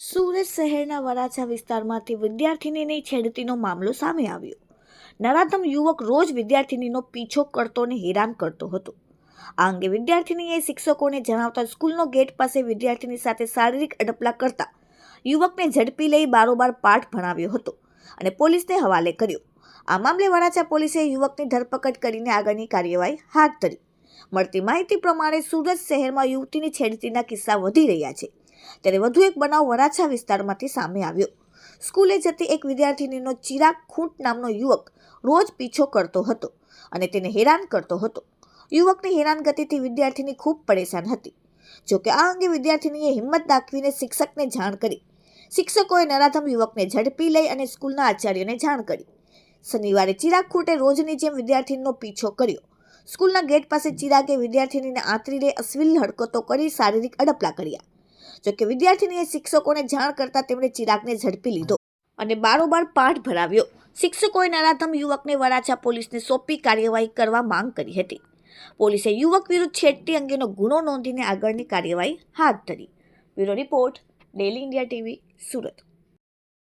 સુરત શહેરના વરાછા વિસ્તારમાંથી વિદ્યાર્થીનીની છેડતીનો મામલો સામે આવ્યો. નરાધમ યુવક રોજ વિદ્યાર્થીનીનો પીછો કરતો અને હેરાન કરતો હતો. આ અંગે વિદ્યાર્થીનીએ શિક્ષકોને જણાવતા સ્કૂલનો ગેટ પાસે વિદ્યાર્થીની સાથે શારીરિક અડપલા કરતા યુવકને ઝડપી લઈ બારોબાર પાઠ ભણાવ્યો હતો અને પોલીસને હવાલે કર્યો. આ મામલે વરાછા પોલીસે યુવકની ધરપકડ કરીને આગળની કાર્યવાહી હાથ ધરી. મળતી માહિતી પ્રમાણે સુરત શહેરમાં યુવતીની છેડતીના કિસ્સા વધી રહ્યા છે. ત્યારે વધુ એક બનાવ વરાછા વિસ્તારમાંથી સામે આવ્યો. સ્કૂલે જતી એક વિદ્યાર્થીનીનો ચિરાગ ખૂંટ નામનો યુવક રોજ પીછો કરતો હતો અને તેને હેરાન કરતો હતો. યુવકની હેરાનગતિથી વિદ્યાર્થીની ખૂબ પરેશાન હતી. જોકે આ અંગે વિદ્યાર્થીનીએ હિંમત દાખવીને શિક્ષકને જાણ કરી. શિક્ષકોએ નરાધમ યુવકને ઝડપી લઈ અને સ્કૂલના આચાર્યને જાણ કરી. શનિવારે ચિરાગ ખૂંટે રોજની જેમ વિદ્યાર્થીનીનો પીછો કર્યો. સ્કૂલના ગેટ પાસે ચિરાગે વિદ્યાર્થીનીને આંતરીને અશ્લીલ હરકતો કરી શારીરિક અડપલા કર્યા. જોકે વિદ્યાર્થીનીએ શિક્ષકોને જાણ કરતા તેમણે ચિરાગને ઝડપી લીધો અને બારોબાર પાઠ ભરાવ્યો. શિક્ષકોએ નરાધમ યુવકને વરાછા પોલીસને સોંપી કાર્યવાહી કરવા માંગ કરી હતી. પોલીસે યુવક વિરુદ્ધ છેડતી અંગેનો ગુનો નોંધીને આગળની કાર્યવાહી હાથ ધરી. Bureau report daily India TV Surat.